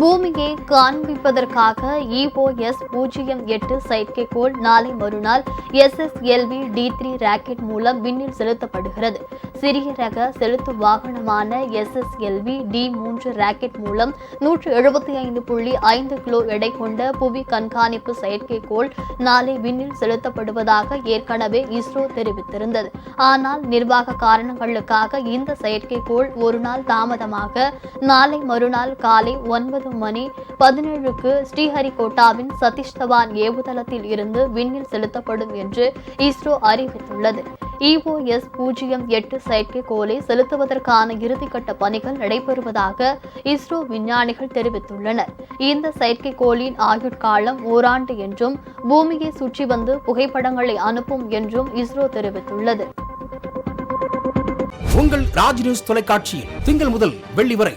பூமியை காண்பிப்பதற்காக இஓஎஸ் பூஜ்ஜியம் எட்டு செயற்கைக்கோள் நாளை மறுநாள் எஸ்எஸ்எல்வி டி த்ரீ ராக்கெட் மூலம் விண்ணில் செலுத்தப்படுகிறது. சிறிய ரக செலுத்து வாகனமான எஸ்எஸ்எல்வி டி மூன்று ராக்கெட் மூலம் நூற்று எழுபத்தி ஐந்து புள்ளி ஐந்து கிலோ எடை கொண்ட புவி கண்காணிப்பு செயற்கைக்கோள் நாளை விண்ணில் செலுத்தப்படுவதாக ஏற்கனவே இஸ்ரோ தெரிவித்திருந்தது. ஆனால் நிர்வாக காரணங்களுக்காக இந்த செயற்கைக்கோள் ஒரு நாள் தாமதமாக நாளை மறுநாள் காலை ஒன்பது ஆறு மணி பதினேழுக்கு ஸ்ரீஹரிகோட்டாவின் சதீஷ் தவான் ஏவுதளத்தில் இருந்து விண்ணில் செலுத்தப்படும் என்று இஸ்ரோ அறிவித்துள்ளது. இஓஎஸ் பூஜ்ஜியம் எட்டு செயற்கைக்கோளை செலுத்துவதற்கான இறுதிக்கட்ட பணிகள் நடைபெறுவதாக இஸ்ரோ விஞ்ஞானிகள் தெரிவித்துள்ளனர். இந்த செயற்கைக்கோளின் ஆயுட்காலம் ஓராண்டு என்றும் பூமியை சுற்றி வந்து புகைப்படங்களை அனுப்பும் என்றும் இஸ்ரோ தெரிவித்துள்ளது. உங்கள் ராஜ் நியூஸ் தொலைக்காட்சியில் திங்கள் முதல் வெள்ளி வரை